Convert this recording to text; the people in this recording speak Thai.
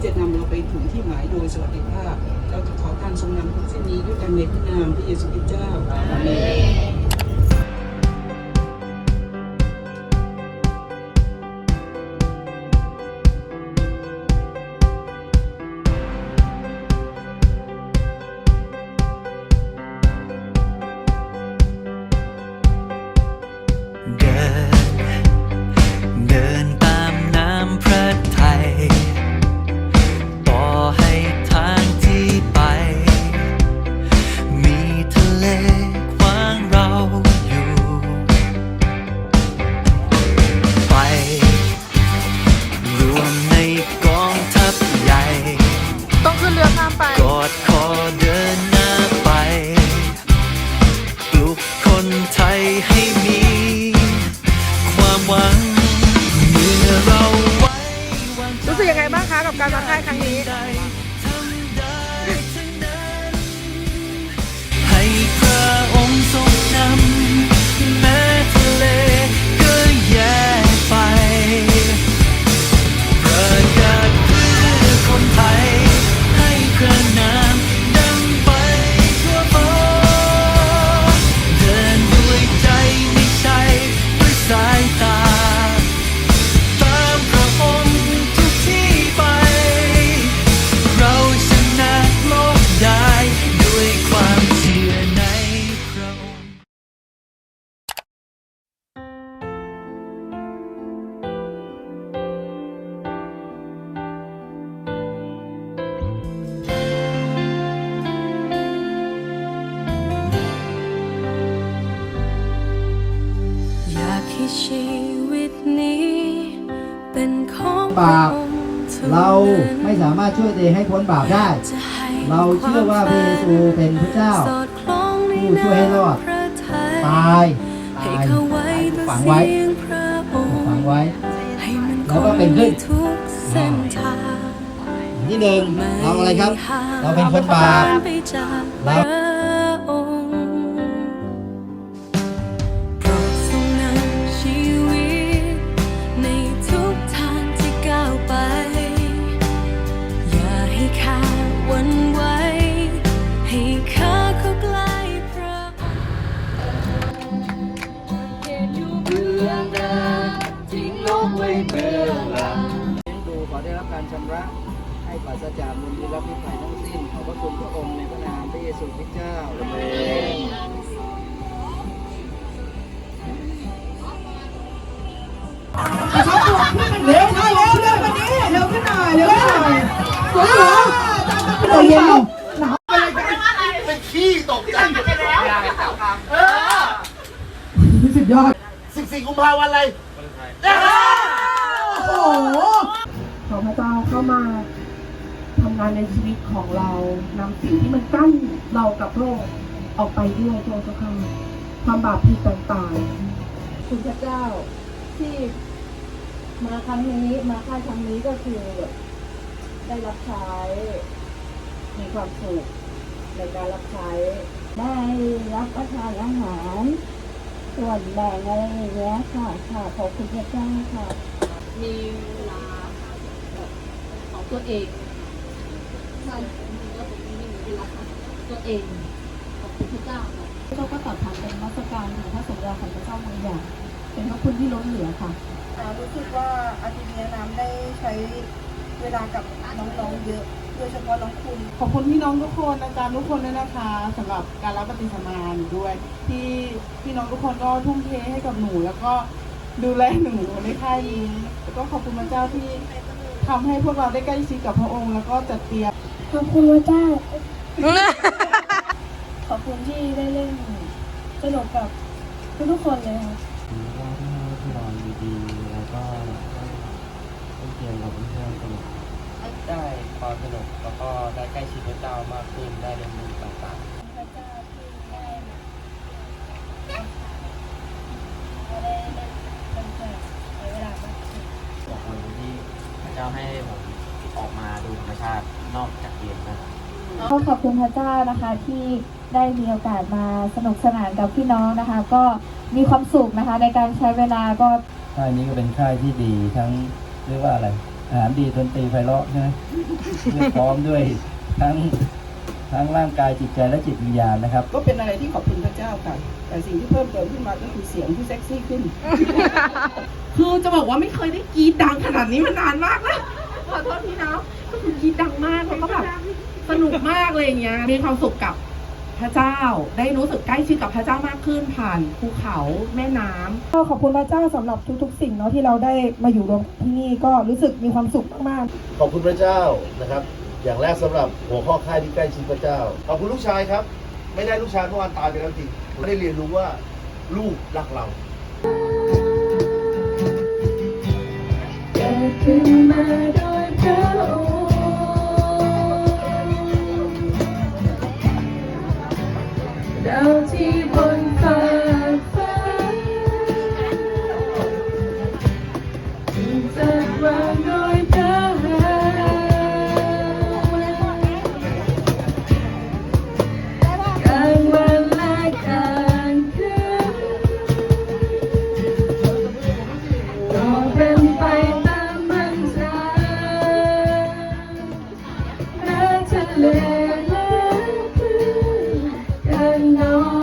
ที่จะนำเราไปถึงที่หมายโดยสวัสดิภาพ เราจะขอการทรงนำทุกเส้นนี้ด้วยกันในพระนามพระเยซูคริสต์เจ้าอาเมน ค่ายครั้งนี้ให้พระองค์ทรงนำแม้ทะเล บาป เราไม่สามารถช่วยตัวเองให้พ้นบาปได้ เราเชื่อว่าพระเยซูเป็นพระเจ้า ผู้ช่วยให้รอดพระทัยตายให้ตายเขาไว้ฝังไว้เระองค์ฝังไว้ แล้วก็เป็นขึ้นนี่หนึ่งเราอะไรครับ เราเป็นคนบาปเรา ชำระให้ปราศจากมลทินและพิษภัยทั้งสิ้นขอบพระคุณพระองค์ในพระนามพระเยซูคริสต์เจ้าอาเมนเร็วหน่อยเร็วเร็ววันนี้เร็วขึ้นหน่อยเร็วขึ้นหน่อยสวยเหรอใจเย็นหนาวเป็นขี้ตกใจไปแล้วนี่สุดยอด 14 กุมภาพันธ์อะไร โอ้โห เข้ามาทำงานในชีวิตของเรานำสิ่งที่มันกั้นเรากับโลกออกไปด้วยพระองค์เจ้าค่ะความบาปผิดต่างๆ คุณพระเจ้าที่มาครั้งนี้มาค่ายครั้งนี้ก็คือได้รับใช้มีความสุขในการรับใช้ได้รับประทานอาหาร ส่วนแบ่งอะไรอย่างเงี้ยค่ะค่ะขอบคุณพระเจ้าค่ะมีเวลา ตัวเองใช่แล้วผมมีเวลาของตัวเองขอบคุณพระเจ้าค่ะเจ้าก็ตอบแทนเป็นมาสการของพระสัญญาของพระเจ้าบางอย่างเป็นพระคุณที่ล้นเหลือค่ะรู้สึกว่าอาทิตย์นี้น้ำได้ใช้เวลากับน้องๆเยอะโดยเฉพาะน้องคุณขอบคุณพี่น้องทุกคนอาจารย์ทุกคนด้วยนะคะสำหรับการรับปฏิสมาหนูด้วย ที่พี่น้องทุกคนก็ทุ่มเทให้กับหนู แล้วก็ดูแลหนูในค่ายนี้แล้วก็ขอบคุณพระเจ้าที่ ทำให้พวกเราได้ใกล้ชิดกับพระองค์ แล้วก็จัดเตรียมขอบคุณพระเจ้า ขอบคุณที่ได้เล่นสนุกกับทุกๆคนเลยค่ะว่าที่เราที่นอนดีๆแล้วก็เล่นเกมกับเพื่อนๆสนุกได้ความสนุกแล้วก็ได้ใกล้ชิดพระเจ้ามากขึ้นได้เรียนรู้ต่างๆพระเจ้าที่ได้ได้ จ้าให้ผมออกมาดูธรรมชาตินอกจากเกมนะครับ ก็ขอบคุณพระเจ้านะคะที่ได้มีโอกาสมาสนุกสนานกับพี่น้องนะคะ ก็มีความสุขนะคะในการใช้เวลาก็ค่ายนี้ก็เป็นค่ายที่ดีทั้งเรียกว่าอะไรอาหารดีดนตรีไพเราะใช่ไหมเรียกพร้อมด้วยทั้ง ทั้งร่างกายจิตใจและจิตวิญญาณนะครับ ก็เป็นอะไรที่ขอบคุณพระเจ้าค่ะ แต่สิ่งที่เพิ่มเติมขึ้นมาก็คือเสียงที่เซ็กซี่ขึ้น คือจะบอกว่าไม่เคยได้กรีดดังขนาดนี้มานานมากแล้วขอโทษทีนะก็คือกรีดดังมากแล้วก็แบบสนุกมากเลยอย่างเงี้ยมีความสุขกับพระเจ้าได้รู้สึกใกล้ชิดกับพระเจ้ามากขึ้นผ่านภูเขาแม่น้ำ ก็ขอบคุณพระเจ้าสำหรับทุกๆ สิ่งเนาะที่เราได้มาอยู่รวมที่นี่ก็รู้สึกมีความสุขมากๆ ขอบคุณพระเจ้านะครับ อย่างแรกสำหรับหัวข้อค่ายที่ใกล้ชิดพระเจ้า ขอบคุณลูกชายครับ ไม่ได้ลูกชายเมื่อวานตายไปแล้วจริงผมได้เรียนรู้ว่าลูกรักเราเกิดขึ้นมาโดยพระองค์ เละเธอคือการนอน